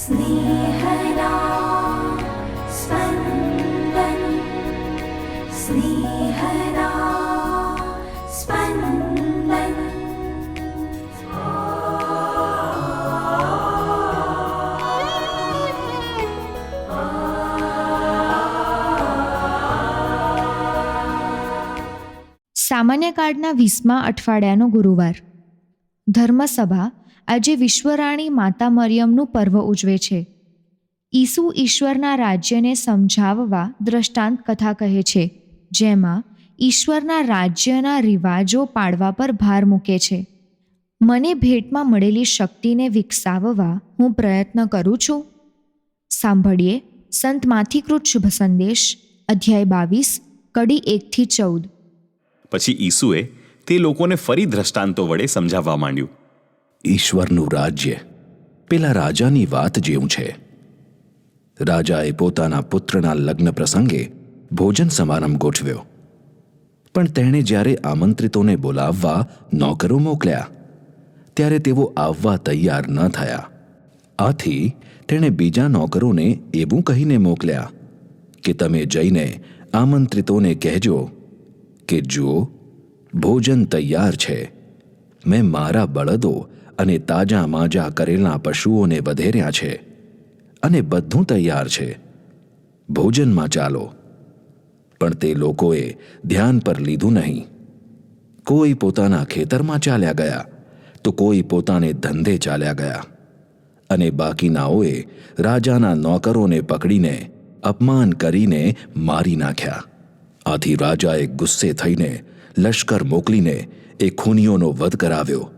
स्नेहदा स्पन्दन् स्नेहदा स्पन्दन् સામાન્ય કાર્ડના વીસમા અઠવાડિયાનો ગુરુવાર ધર્મસભા આજે વિશ્વરાણી માતા મરિયમનું પર્વ ઉજવે છે. ઈસુ ઈશ્વરના રાજ્યને સમજાવવા દ્રષ્ટાંત કથા કહે છે, જેમાં ઈશ્વરના રાજ્યના રિવાજો પાડવા પર ભાર મૂકે છે. મને ભેટમાં મળેલી શક્તિને વિકસાવવા હું પ્રયત્ન કરું છું. સાંભળીએ સંત માથીકૃત શુભ સંદેશ, અધ્યાય બાવીસ, કડી એકથી ચૌદ. પછી ઈસુએ તે લોકોને ફરી દ્રષ્ટાંતો વડે સમજાવવા માંડ્યું. ઈશ્વરનું રાજ્ય. પેલા રાજાની વાત જેવું છે. રાજાએ પોતાના પુત્રના લગ્ન પ્રસંગે ભોજન સમારંભ ગોઠવ્યો. પણ તેણે જ્યારે આમંત્રિતોને બોલાવવા નોકરો મોકલ્યા, ત્યારે તેઓ આવવા તૈયાર ન થયા. આથી તેણે બીજા નોકરોને એવું કહીને મોકલ્યા કે તમે જઈને આમંત્રિતોને કહેજો કે જુઓ, ભોજન તૈયાર છે. મેં મારા બળદો અને તાજા માજા કરેલા પશુઓને વધેર્યા છે અને બધું તૈયાર છે. ભોજનમાં ચાલો. પણ તે લોકોએ ધ્યાન પર લીધું નહીં. કોઈ પોતાના ખેતરમાં ચાલ્યા ગયા તો કોઈ પોતાને ધંધે ચાલ્યા ગયા અને બાકીનાઓએ રાજાના નોકરોને પકડીને અપમાન કરીને મારી નાખ્યા. આથી રાજાએ ગુસ્સે થઈને લશ્કર મોકલીને એ ખૂનીઓનો વધ કરાવ્યો.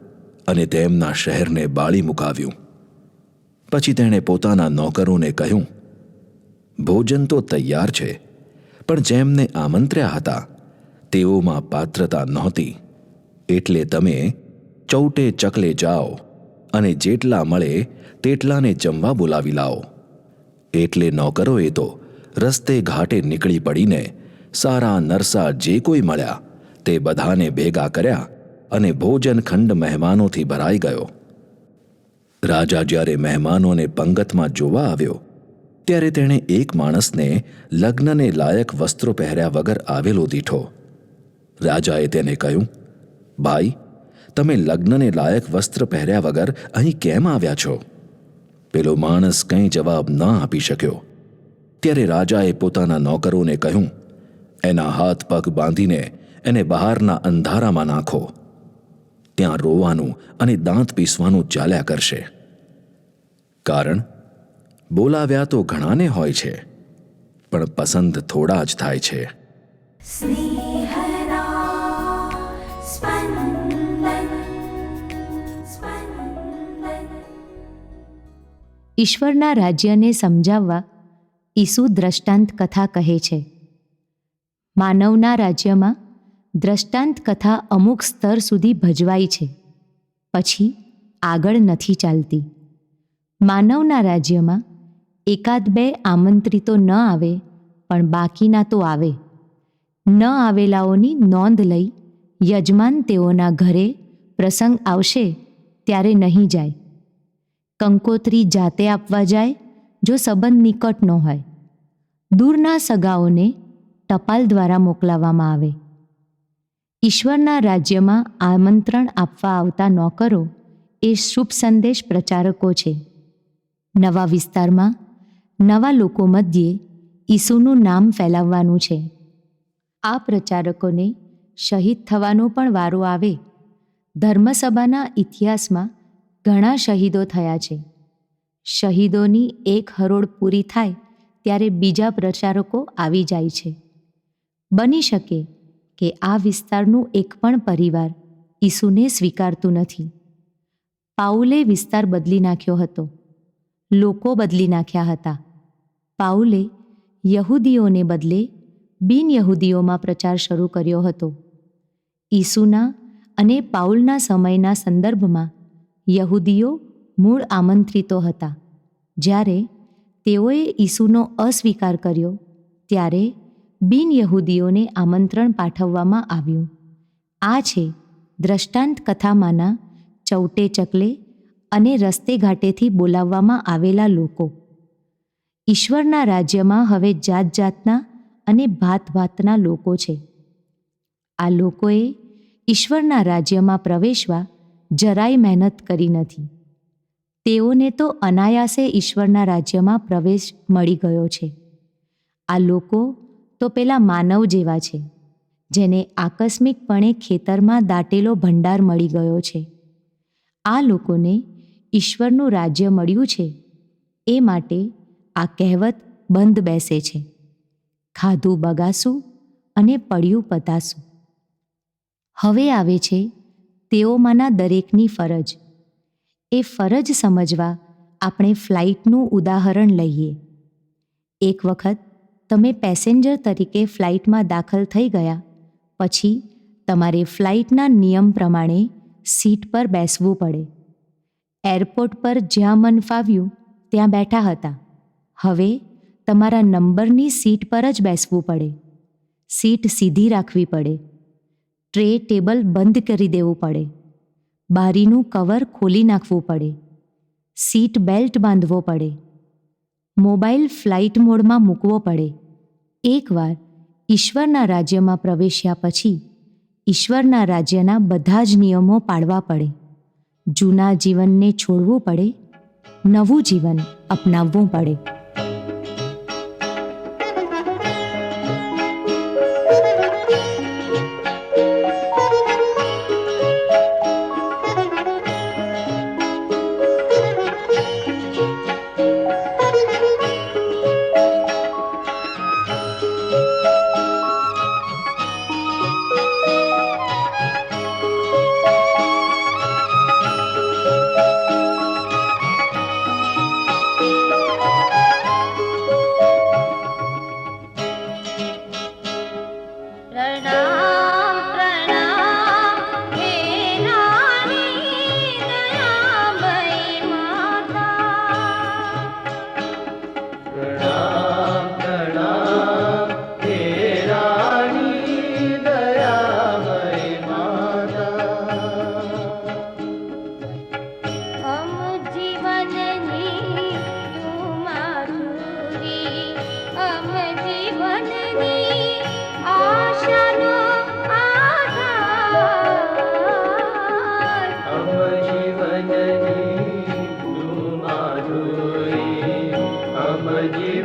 અને તેમના શહેરને બાળી મુકાવ્યું. પછી તેણે પોતાના નોકરોને કહ્યું, ભોજન તો તૈયાર છે, પણ જેમને આમંત્ર્યા હતા, તેઓમાં પાત્રતા નહોતી. એટલે તમે ચૌટે ચકલે જાઓ અને જેટલા મળે તેટલાને જમવા બોલાવી લાવો. એટલે નોકરોએ તો રસ્તે ઘાટે નીકળી પડીને સારા નરસા જે કોઈ મળ્યા, તે બધાને ભેગા કર્યા અને ભોજન ખંડ મહેમાનોથી ભરાઈ ગયો. રાજા જ્યારે મહેમાનોને પંગતમાં જોવા આવ્યો, ત્યારે તેણે એક માણસને લગ્નને લાયક વસ્ત્રો પહેર્યા વગર આવેલો દીઠો. રાજાએ તેને કહ્યું, ભાઈ, તમે લગ્નને લાયક વસ્ત્ર પહેર્યા વગર અહીં કેમ આવ્યા છો? પેલો માણસ કંઈ જવાબ ન આપી શક્યો. ત્યારે રાજાએ પોતાના નોકરોને કહ્યું, એના હાથ પગ બાંધીને એને બહારના અંધારામાં નાખો. ત્યાં રોવાનું અને દાંત પીસવાનું ચાલ્યા કરશે. કારણ બોલાવ્યા તો ઘણાને હોય છે પણ પસંદ થોડા જ થાય છે. ઈશ્વરના રાજ્યને સમજાવવા ઈસુ દ્રષ્ટાંત કથા કહે છે. માનવના રાજ્યમાં દ્રષ્ટાંત કથા અમુક સ્તર સુધી ભજવાય છે. પછી આગળ નથી ચાલતી. માનવના રાજ્યમાં એકાદ બે આમંત્રિતો ન આવે, પણ બાકીના તો આવે. ન આવેલાઓની નોંધ લઈ યજમાન તેઓના ઘરે પ્રસંગ આવશે ત્યારે નહીં જાય. કંકોત્રી જાતે આપવા જાય જો સંબંધ નિકટ ન હોય. દૂરના સગાઓને ટપાલ દ્વારા મોકલાવવામાં આવે. ઈશ્વરના રાજ્યમાં આમંત્રણ આપવા આવતા નોકરો એ શુભ સંદેશ પ્રચારકો છે. નવા વિસ્તારમાં નવા લોકો મધ્યે ઈસુનું નામ ફેલાવવાનું છે. આ પ્રચારકોને શહીદ થવાનો પણ વારો આવે. ધર્મસભાના ઇતિહાસમાં ઘણા શહીદો થયા છે. શહીદોની એક હરોળ પૂરી થાય ત્યારે બીજા પ્રચારકો આવી જાય છે. બની શકે કે આ વિસ્તારનું એક પણ પરિવાર ઈસુને સ્વીકારતું નથી. પાઉલે વિસ્તાર બદલી નાખ્યો હતો. લોકો બદલી નાખ્યા હતા. પાઉલે યહૂદીઓને બદલે બિન યહૂદીઓમાં પ્રચાર શરૂ કર્યો હતો. ઈસુના અને પાઉલના સમયના સંદર્ભમાં યહૂદીઓ મૂળ આમંત્રિતો હતા. જ્યારે તેઓએ ઈસુનો અસ્વીકાર કર્યો, ત્યારે બિન યહૂદીઓને આમંત્રણ પાઠવવામાં આવ્યું. આ છે દ્રષ્ટાંત કથામાંના ચૌટે ચકલે અને રસ્તે ઘાટેથી બોલાવવામાં આવેલા લોકો. ઈશ્વરના રાજ્યમાં હવે જાત જાતના અને ભાત ભાતના લોકો છે. આ લોકોએ ઈશ્વરના રાજ્યમાં પ્રવેશવા જરાય મહેનત કરી નથી. તેઓને તો અનાયાસે ઈશ્વરના રાજ્યમાં પ્રવેશ મળી ગયો છે. આ લોકો તો પેલા માનવ જેવા છે, જેને આકસ્મિકપણે ખેતરમાં દાટેલો ભંડાર મળી ગયો છે. આ લોકોને ઈશ્વરનું રાજ્ય મળ્યું છે, એ માટે આ કહેવત બંધ બેસે છે. ખાધું બગાસું અને પડ્યું પતાસું. હવે આવે છે તેઓમાંના દરેકની ફરજ. એ ફરજ સમજવા આપણે ફ્લાઇટનું ઉદાહરણ લઈએ. એક વખત તમે પેસેન્જર તરીકે ફ્લાઇટમાં દાખલ થઈ ગયા. પછી તમારે ફ્લાઇટના નિયમ પ્રમાણે સીટ પર બેસવું પડે. એરપોર્ટ પર જ્યાં મન ફાવ્યું, ત્યાં બેઠા હતા. હવે તમારા નંબરની સીટ પર જ બેસવું પડે. સીટ સીધી રાખવી પડે. ટ્રે ટેબલ બંધ કરી દેવું પડે. બારીનું કવર ખોલી નાખવું પડે. સીટ બેલ્ટ બાંધવો પડે. મોબાઈલ ફ્લાઇટ મોડમાં મૂકવો પડે. એકવાર ઈશ્વરના રાજ્યમાં પ્રવેશ્યા પછી ઈશ્વરના રાજ્યના બધા જ નિયમો પાળવા પડે. જૂના જીવનને છોડવું પડે, નવું જીવન અપનાવવું પડે.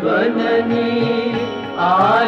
જીવનની આશાનો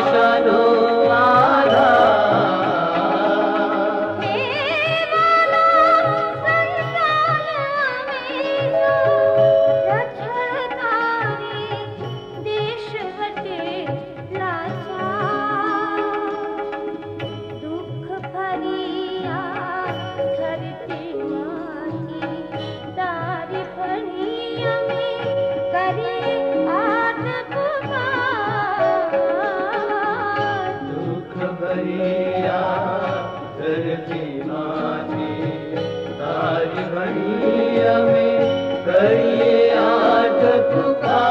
Luka.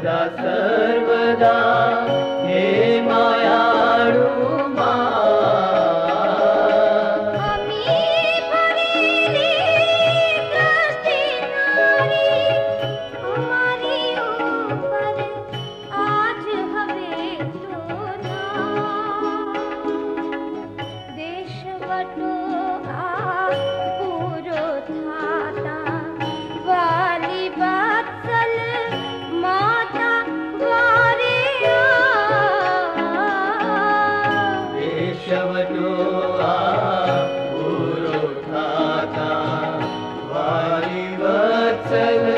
सदा सर्वदा हे मायाळू But no. Sele